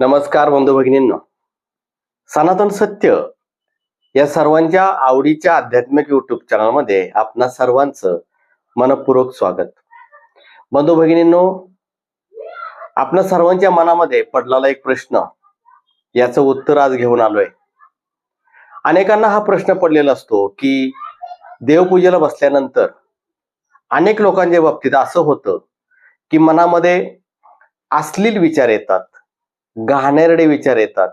नमस्कार बंधू भगिनींनो. सनातन सत्य या सर्वांच्या आवडीच्या आध्यात्मिक युट्यूब चॅनलमध्ये आपणा सर्वांचं मनपूर्वक स्वागत. बंधू भगिनींनो आपल्या सर्वांच्या मनामध्ये पडलेला एक प्रश्न याचं उत्तर आज घेऊन आलोय. अनेकांना हा प्रश्न पडलेला असतो की देवपूजेला बसल्यानंतर अनेक लोकांच्या बाबतीत असं होतं की मनामध्ये अश्लील विचार येतात. घाणेरडे विचार येतात.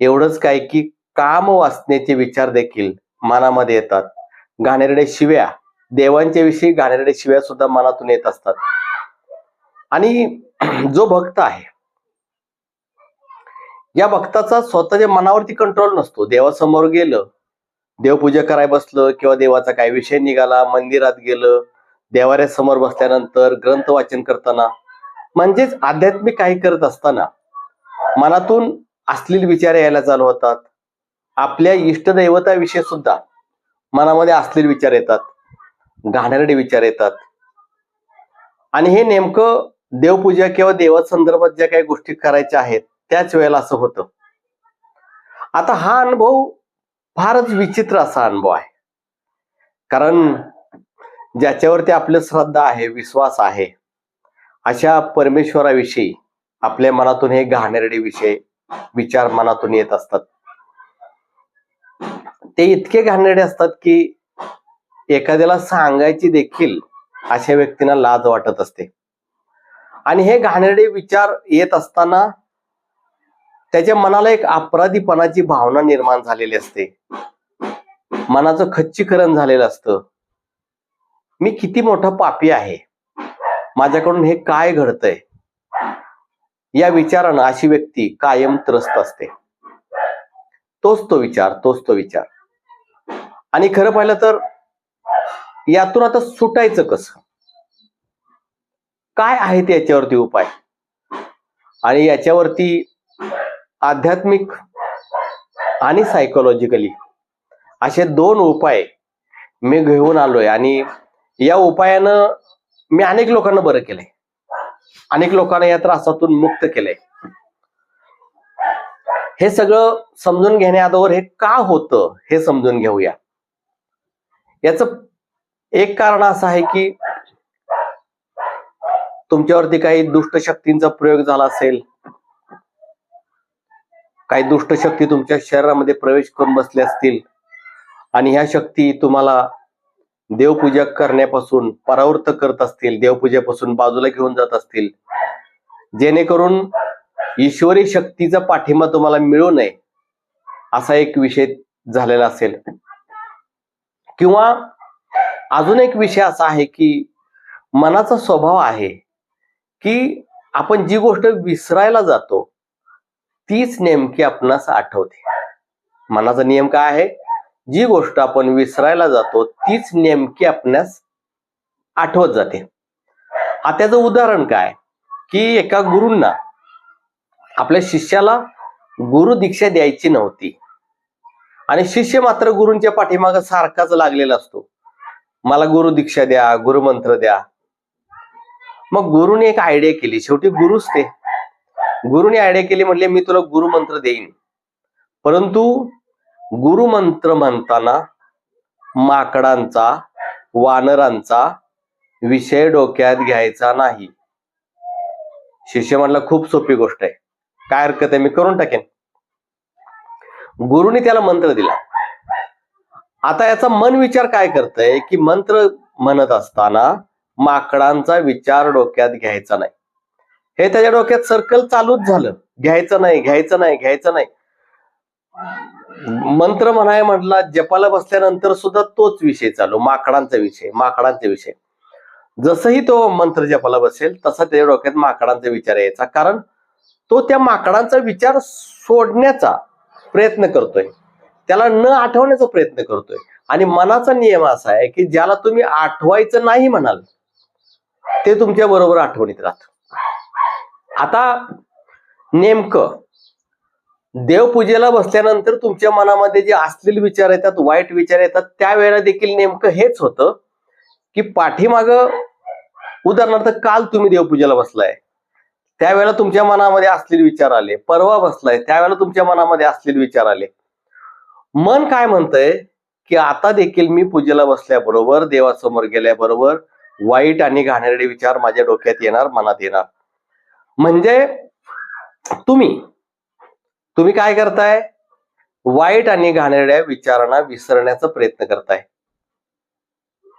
एवढंच काय की काम वाचण्याचे विचार देखील मनामध्ये येतात. घाणेरडे शिव्या देवांच्या विषयी घाणेरडे शिव्या सुद्धा मनातून येत असतात. आणि जो भक्त आहे या भक्ताचा स्वतःच्या मनावरती कंट्रोल नसतो. देवासमोर गेलं देवपूजा कराय बसलं किंवा देवाचा काय विषय निघाला मंदिरात गेलं देवाऱ्यासमोर बसल्यानंतर ग्रंथ वाचन करताना म्हणजेच आध्यात्मिक काही करत असताना मनातून असलेले विचार यायला चालू होतात. आपल्या इष्टदैवताविषयी सुद्धा मनामध्ये असलेले विचार येतात. घाणेरडे विचार येतात. आणि हे नेमकं देवपूजा किंवा देवासंदर्भात ज्या काही गोष्टी करायच्या आहेत त्याच वेळेला असं होतं. आता हा अनुभव फारच विचित्र असा अनुभव आहे. कारण ज्याच्यावरती आपलं श्रद्धा आहे विश्वास आहे अशा परमेश्वराविषयी आपल्या मनातून हे घाणेरडे विषय विचार मनातून येत असतात. ते इतके घाणेरडे असतात की एखाद्याला सांगायची देखील अशा व्यक्तींना लाज वाटत असते. आणि हे घाणेरडे विचार येत असताना त्याच्या मनाला एक अपराधीपणाची भावना निर्माण झालेली असते. मनाचं खच्चीकरण झालेलं असतं. मी किती मोठा पापी आहे. माझ्याकडून हे काय घडतंय? या विचारानं अशी व्यक्ती कायम त्रस्त असते. तोच तो विचार तोच तो विचार. आणि खरं पाहिलं तर यातून आता सुटायचं कसं? काय आहेत याच्यावरती उपाय? आणि याच्यावरती आध्यात्मिक आणि सायकोलॉजिकली असे दोन उपाय मी घेऊन आलोय. आणि या उपायानं मी अनेक लोकांना बरं केलंय. अनेक लोकांना या त्रासातून मुक्त केलंय. हे सगळं समजून घेण्याअगोदर हे का होतं हे समजून घेऊया. याच एक कारण असं आहे की तुमच्यावरती काही दुष्ट शक्तींचा प्रयोग झाला असेल काही दुष्ट शक्ती तुमच्या शरीरामध्ये प्रवेश करून बसल्या असतील आणि ह्या शक्ती तुम्हाला देवपूजा करण्यापासून परावृत्त करत असतील देवपूजेपासून बाजूला घेऊन जात असतील. जेणेकरून ईश्वरी शक्तीचा पाठिंबा तुम्हाला मिळू नये असा एक विषय झालेला असेल. किंवा अजून एक विषय असा आहे की मनाचा स्वभाव आहे की आपण जी गोष्ट विसरायला जातो तीच नेमकी आपणास आठवते. मनाचा नियम काय आहे? जी गोष्ट आपण विसरायला जातो तीच नेमकी आपल्यास आठवत जाते. आता त्याचं उदाहरण काय? की एका गुरूंना आपल्या शिष्याला गुरु दीक्षा द्यायची नव्हती. आणि शिष्य मात्र गुरूंच्या पाठीमाग सारखाच लागलेला असतो. मला गुरु दीक्षा द्या गुरुमंत्र द्या. मग गुरुने एक आयडिया केली. शेवटी गुरुच ते. गुरुने आयडिया केली म्हणले मी तुला गुरुमंत्र देईन. परंतु गुरुमंत्र म्हणताना माकडांचा वानरांचा विषय डोक्यात घ्यायचा नाही. शिष्य म्हणला खूप सोपी गोष्ट आहे. काय हरकत आहे? मी करून टाकेन. गुरुने त्याला मंत्र दिला. आता याचा मन विचार काय करतय? की मंत्र म्हणत असताना माकडांचा विचार डोक्यात घ्यायचा नाही. हे त्याच्या डोक्यात सर्कल चालूच झालं. घ्यायचं नाही घ्यायचं नाही घ्यायचं नाही. मंत्र म्हणाय म्हटला जपाला बसल्यानंतर सुद्धा तोच विषय चालू माकडांचा विषय माकडांचा विषय. जसंही तो मंत्र जपाला बसेल तसा त्याच्या डोक्यात माकडांचा विचार यायचा कारण तो त्या माकडांचा विचार सोडण्याचा प्रयत्न करतोय. त्याला न आठवण्याचा प्रयत्न करतोय. आणि मनाचा नियम असा आहे की ज्याला तुम्ही आठवायचं नाही म्हणाल ते तुमच्या बरोबर आठवणीत राहत. आता नेमकं देवपूजेला बसल्यानंतर तुमच्या मनामध्ये जे असलेले विचार येतात वाईट विचार येतात त्यावेळेला देखील नेमकं हेच होतं की पाठीमाग उदाहरणार्थ काल तुम्ही देवपूजेला बसलाय. त्यावेळेला तुमच्या मनामध्ये असलेले विचार आले परवा बसलाय त्यावेळेला तुमच्या मनामध्ये असलेले विचार आले. मन काय म्हणतंय? की आता देखील मी पूजेला बसल्याबरोबर देवासमोर गेल्याबरोबर वाईट आणि घाणेरडे विचार माझ्या डोक्यात येणार मनात येणार. म्हणजे तुम्ही तुम्ही काय करताय? वाईट आणि घाणेरड्या विचारांना विसरण्याचा प्रयत्न करताय.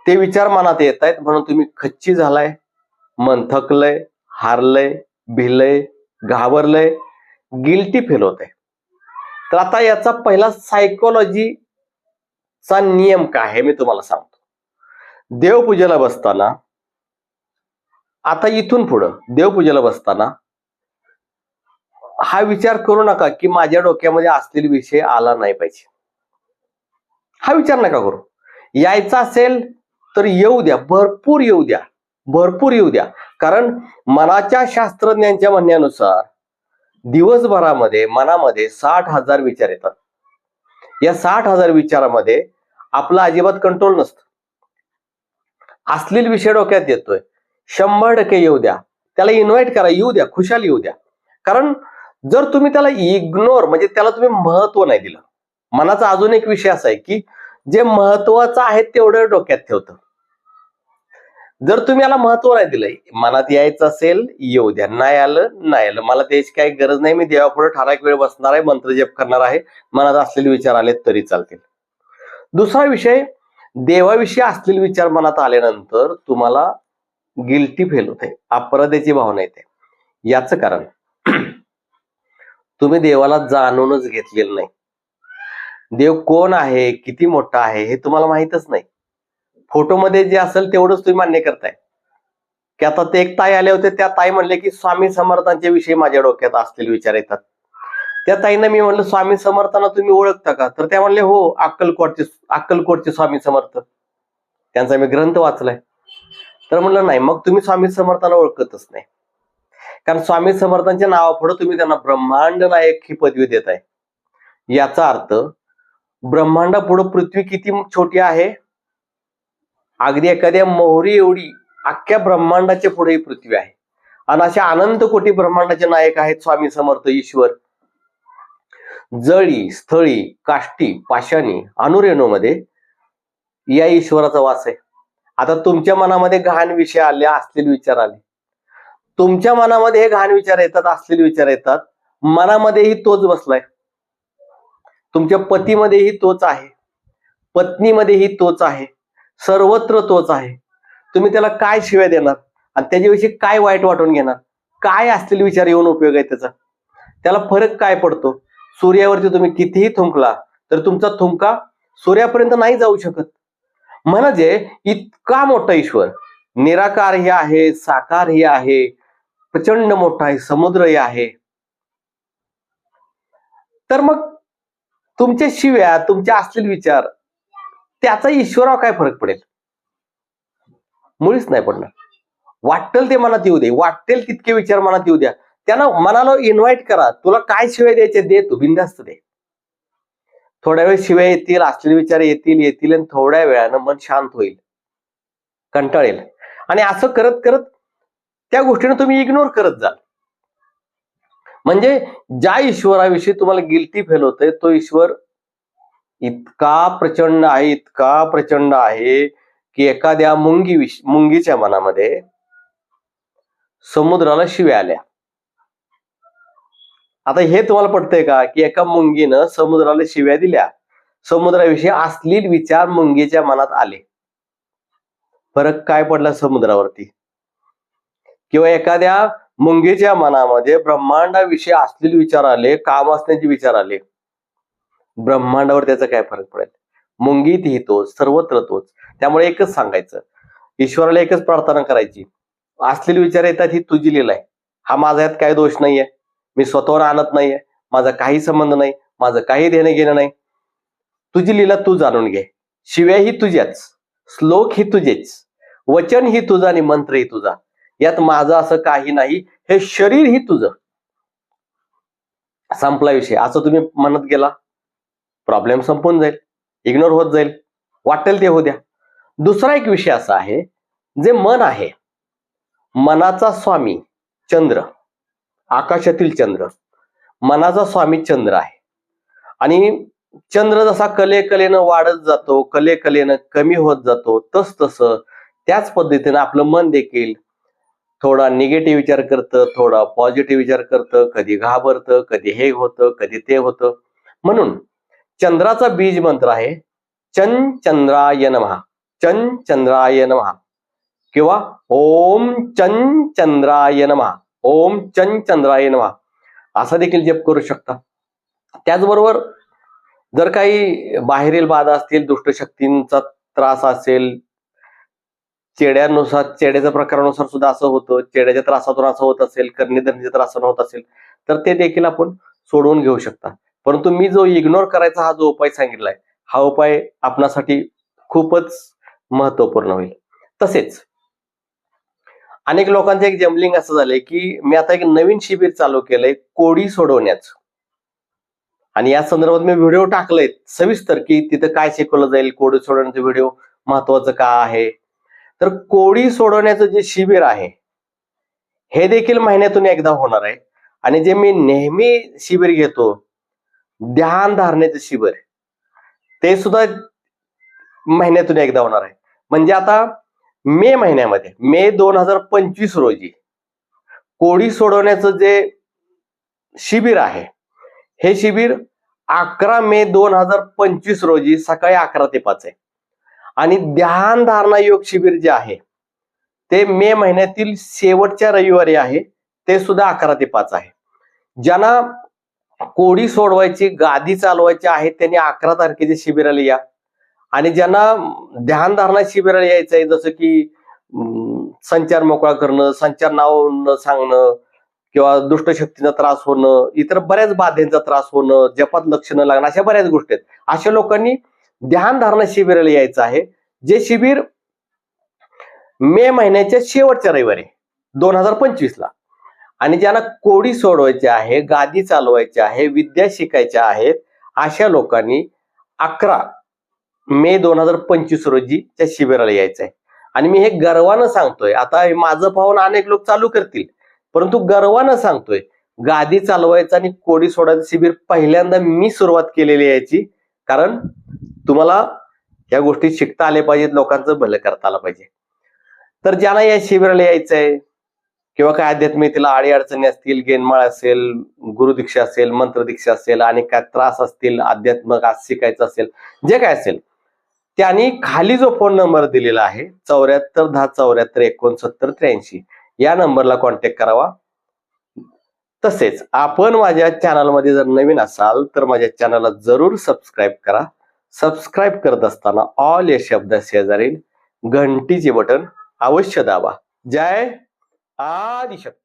ते विचार मनात येत आहेत म्हणून तुम्ही खच्ची झालाय मन थकलंय हारलंय भिलय घाबरलंय गिल्टी फील होत आहे तर आता याचा पहिला सायकोलॉजीचा नियम काय आहे मी तुम्हाला सांगतो. देवपूजेला बसताना आता इथून पुढं देवपूजेला बसताना हा विचार करू नका की माझ्या डोक्यामध्ये असलेले विषय आला नाही पाहिजे. हा विचार नका करू. यायचा असेल तर येऊ द्या भरपूर येऊ द्या भरपूर येऊ द्या. कारण मनाच्या शास्त्रज्ञांच्या म्हणण्यानुसार दिवसभरामध्ये मनामध्ये साठ हजार विचार येतात. या साठ हजार विचारामध्ये आपला अजिबात कंट्रोल नसतं. असलेल विषय डोक्यात येतोय. शंभर टक्के येऊ द्या. त्याला इन्व्हाइट करा येऊ द्या खुशाल येऊ द्या. कारण जर तुम्ही त्याला इग्नोर म्हणजे त्याला तुम्ही महत्त्व नाही दिलं. मनाचा अजून एक विषय असा आहे की जे महत्वाचं आहे तेवढं डोक्यात ठेवतं. जर तुम्ही याला महत्त्व नाही दिलंय मनात यायचं असेल येऊ द्या. नाही आलं नाही आलं. मला त्याची काही गरज नाही. मी देवापुढे ठराविक वेळ बसणार आहे मंत्र जप करणार आहे. मनात असलेले विचार आले तरी चालतील. दुसरा विषय देवाविषयी असलेले विचार मनात आल्यानंतर तुम्हाला गिल्टी फेल होते. अपराधाची भावना येते. याचं कारण तुम्ही देवाला जाणूनच घेतलेलं नाही. देव कोण आहे किती मोठा आहे हे तुम्हाला माहितच नाही. फोटोमध्ये जे असेल तेवढंच तुम्ही मान्य करताय. की आता ते एक ताई आले होते त्या ताई म्हणले की स्वामी समर्थांच्या विषयी माझ्या डोक्यात असलेले विचार येतात. त्या ताईंना मी म्हणलं स्वामी समर्थांना तुम्ही ओळखता का? तर त्या म्हणले हो अक्कलकोटचे अक्कलकोटचे स्वामी समर्थ. त्यांचा मी ग्रंथ वाचलाय. तर म्हणलं नाही मग तुम्ही स्वामी समर्थांना ओळखतच नाही. कारण स्वामी समर्थांच्या नावापुढे तुम्ही त्यांना ब्रह्मांड नायक ही पदवी देताय. याचा अर्थ ब्रह्मांडापुढे पृथ्वी किती छोटी आहे? अगदी एखाद्या मोहरी एवढी अख्ख्या ब्रह्मांडाच्या पुढे ही पृथ्वी आहे. आणि अशा अनंत कोटी ब्रह्मांडाचे नायक आहेत स्वामी समर्थ ईश्वर. जळी स्थळी काष्टी पाषाणी अनुरेणूमध्ये या ईश्वराचा वास आहे. आता तुमच्या मनामध्ये घाण विषय आले असलेले विचार आले. तुमच्या मनामध्ये हे घाण विचार येतात असलेले विचार येतात. मनामध्येही तोच बसलाय. तुमच्या पतीमध्येही तोच आहे. पत्नीमध्येही तोच आहे. सर्वत्र तोच आहे. तुम्ही त्याला काय शिव्या देणार? आणि त्याच्याविषयी काय वाईट वाटून घेणार? काय असलेले विचार येऊन उपयोग आहे त्याचा? त्याला फरक काय पडतो? सूर्यावरती तुम्ही कितीही थुंकला तर तुमचा थुंका सूर्यापर्यंत नाही जाऊ शकत. म्हणजे इतका मोठा ईश्वर. निराकार हे आहे साकार हे आहे. प्रचंड मोठा आहे समुद्रही आहे. तर मग तुमच्या शिव्या तुमचे असलेले विचार त्याचा ईश्वरावर काय फरक पडेल? मुळीच नाही पडणार. वाटेल ते मनात येऊ दे वाटेल तितके विचार मनात येऊ द्या. त्यांना मनाला इन्व्हाइट करा. तुला काय शिवाय द्यायचे दे तू बिंदास्त दे. थोड्या वेळ शिवाय येतील असलेले विचार येतील येतील आणि थोड्या वेळानं मन शांत होईल. कंटाळेल. आणि असं करत करत त्या गोष्टीने तुम्ही इग्नोर करत जा. म्हणजे ज्या ईश्वराविषयी तुम्हाला गिल्टी फेल होतंय तो ईश्वर इतका प्रचंड आहे इतका प्रचंड आहे की एखाद्या मुंगी मुंगीच्या मनामध्ये समुद्राला शिव्या आल्या. आता हे तुम्हाला पटतंय का की एका मुंगीनं समुद्राला शिव्या दिल्या? समुद्राविषयी अश्लील विचार मुंगीच्या मनात आले. फरक काय पडला समुद्रावरती? किंवा एखाद्या मुंगीच्या मनामध्ये ब्रह्मांडाविषयी असलेले विचार आले काम असण्याचे विचार आले ब्रह्मांडावर त्याचा काय फरक पडेल? मुंगीतही तोच सर्वत्र तोच. त्यामुळे एकच सांगायचं ईश्वराला एकच प्रार्थना करायची. असलेले विचार येतात ही तुझी लीला आहे. हा माझा यात काही दोष नाहीये. मी स्वतःवर आणत नाहीये. माझा काही संबंध नाही. माझं काही देणं घेणं नाही. तुझी लीला तू जाणून घे. शिव्या ही तुझ्याच. श्लोक ही तुझेच. वचन ही तुझा आणि मंत्र ही तुझा. यात माझं असं काही नाही. हे शरीर ही तुझं. संपला विषय. असं तुम्ही म्हणत गेला प्रॉब्लेम संपून जाईल. इग्नोर होत जाईल. वाटेल ते होऊ द्या. दुसरा एक विषय असा आहे जे मन आहे. मनाचा स्वामी चंद्र. आकाशातील चंद्र. मनाचा स्वामी चंद्र आहे. आणि चंद्र जसा कले कलेनं वाढत जातो कले कलेनं कमी होत जातो तस तसं त्याच पद्धतीनं आपलं मन देखील थोडा निगेटिव्ह विचार करतं थोडा पॉझिटिव्ह विचार करतं कधी घाबरतं कधी हे होतं कधी ते होतं. म्हणून चंद्राचा बीज मंत्र आहे चन चंद्राय महा चन चंद्राय महा किंवा ओम चं चंद्राय महा ओम चन चंद्राय महा असा देखील जप करू शकता. त्याचबरोबर जर काही बाहेरील बाधा असतील दुष्टशक्तींचा त्रास असेल चेड्यानुसार चेड्याच्या प्रकारानुसार सुद्धा असं होतं. चेड्याच्या त्रासातून असं होत असेल कर्णधरणीच्या त्रासानं होत असेल तर ते देखील आपण सोडवून घेऊ शकता. परंतु मी जो इग्नोर करायचा हा जो उपाय सांगितलाय हा उपाय आपणासाठी खूपच महत्त्वपूर्ण होईल. तसेच अनेक लोकांचं एक जम्बलिंग असं झालंय की मी आता एक नवीन शिबिर चालू केलंय कोडी सोडवण्याचं. आणि या संदर्भात मी व्हिडिओ टाकलेत सविस्तर की तिथं काय शिकवलं जाईल कोडी सोडवण्याचा व्हिडिओ महत्वाचं का आहे? तर कोडी सोडवण्याचं जे शिबिर आहे हे देखील महिन्यातून एकदा होणार आहे. आणि जे मी नेहमी शिबिर घेतो ध्यान धारणेचं शिबिर ते सुद्धा महिन्यातून एकदा होणार आहे. म्हणजे आता मे महिन्यामध्ये मे दोन हजार पंचवीस रोजी कोडी सोडवण्याचं जे शिबिर आहे हे शिबिर अकरा मे दोन हजार पंचवीस रोजी सकाळी अकरा ते पाच आहे. आणि ध्यान धारणा योग शिबिर जे आहे ते मे महिन्यातील शेवटच्या रविवारी आहे ते सुद्धा अकरा ते पाच आहे. ज्यांना कोडी सोडवायची गादी चालवायची आहे त्यांनी अकरा तारखेच्या शिबिराला या. आणि ज्यांना ध्यानधारणा शिबिराला यायचं आहे जसं की अं, संचार मोकळा करणं संचार नाव न सांगणं किंवा दुष्टशक्तीचा त्रास होणं इतर बऱ्याच बाधेंचा त्रास होणं जपात लक्ष न लागणं अशा बऱ्याच गोष्टी आहेत. अशा लोकांनी ध्यानधारणा शिबिराला यायचं आहे जे शिबिर मे महिन्याच्या शेवटच्या रविवारी दोन हजार पंचवीस ला आणि ज्यांना कोडी सोडवायची आहे गादी चालवायची आहे विद्या शिकायच्या आहेत अशा लोकांनी अकरा मे दोन हजार पंचवीस रोजी त्या शिबिराला यायचं आहे आणि मी हे गर्वानं सांगतोय आता माझं पाहून अनेक लोक चालू करतील परंतु गर्वानं सांगतोय गादी चालवायचं आणि कोडी सोडायचं शिबिर पहिल्यांदा मी सुरुवात केलेली याची कारण तुम्हाला या गोष्टी शिकता आल्या पाहिजेत लोकांचं भलं करता आलं पाहिजे. तर ज्यांना या शिबिराला यायचंय किंवा काय अध्यात्मिकतेला आडी अडचणी असतील गेनमाळ असेल गुरुदीक्षा असेल मंत्रदीक्षा असेल आणि काय त्रास असतील अध्यात्मक आज शिकायचं असेल जे काय असेल त्यांनी खाली जो फोन नंबर दिलेला आहे चौऱ्याहत्तर दहा चौऱ्याहत्तर एकोणसत्तर त्र्याऐंशी या नंबरला कॉन्टॅक्ट करावा. तसेच आपण माझ्या चॅनलमध्ये जर नवीन असाल तर माझ्या चॅनलला जरूर सबस्क्राईब करा. सबस्क्राईब करत असताना ऑल या शब्द शेजारील घंटीचे बटन अवश्य दाबा. जय आदिशक्ती.